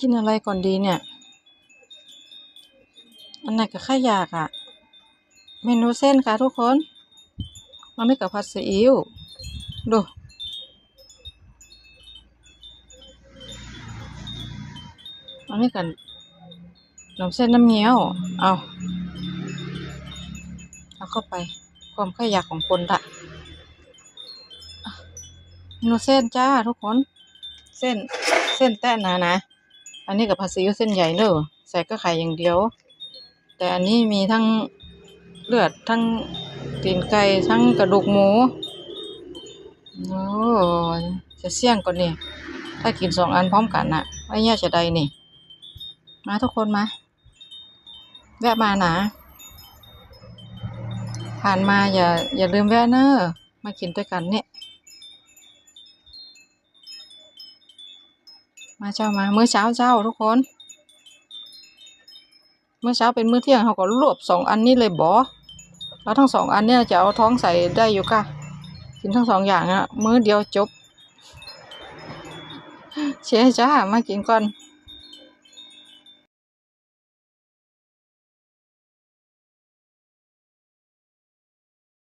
กินอะไรก่อนดีเนี่ย อันไหนก็ข้าอยากอะเมนูเส้นค่ะทุกคนมันไม่กับผัดซีอิ๊วดูอันนี้กันน้ำเส้นน้ำเงี้ยว เอาเอาเข้าไป ความข้าอยากของคนละเมนูเส้นจ้าทุกคน เส้น เส้นแต้นะนะ อันนี้กับผัดซีอิ๊วเส้นใหญ่เนอะใส่ก็ไข่อย่างเดียว แต่อันนี้มีทั้งเลือดทั้งตีนไก่ทั้งกระดูกหมูโอ้จะเสี่ยงก่อนนี่ถ้ากินสองอันพร้อมกันน่ะไม่แย่จะใดนี่ มาทุกคนมา แวะมาหนะผ่านมาอย่าอย่าลืมแวะเนอะมากินด้วยกันเนี่ย มาเจ้ามามื้อเช้าเจ้าทุกคนมื้อเช้าเป็นมื้อเที่ยงเขาก็รวบสองอันนี้เลยบอแล้วทั้งสองอันเนี่ยจะเอาท้องใส่ได้อยู่ค่ะกินทั้งสองอย่างอะมื้อเดียวจบเชียจ้ามากินก่อน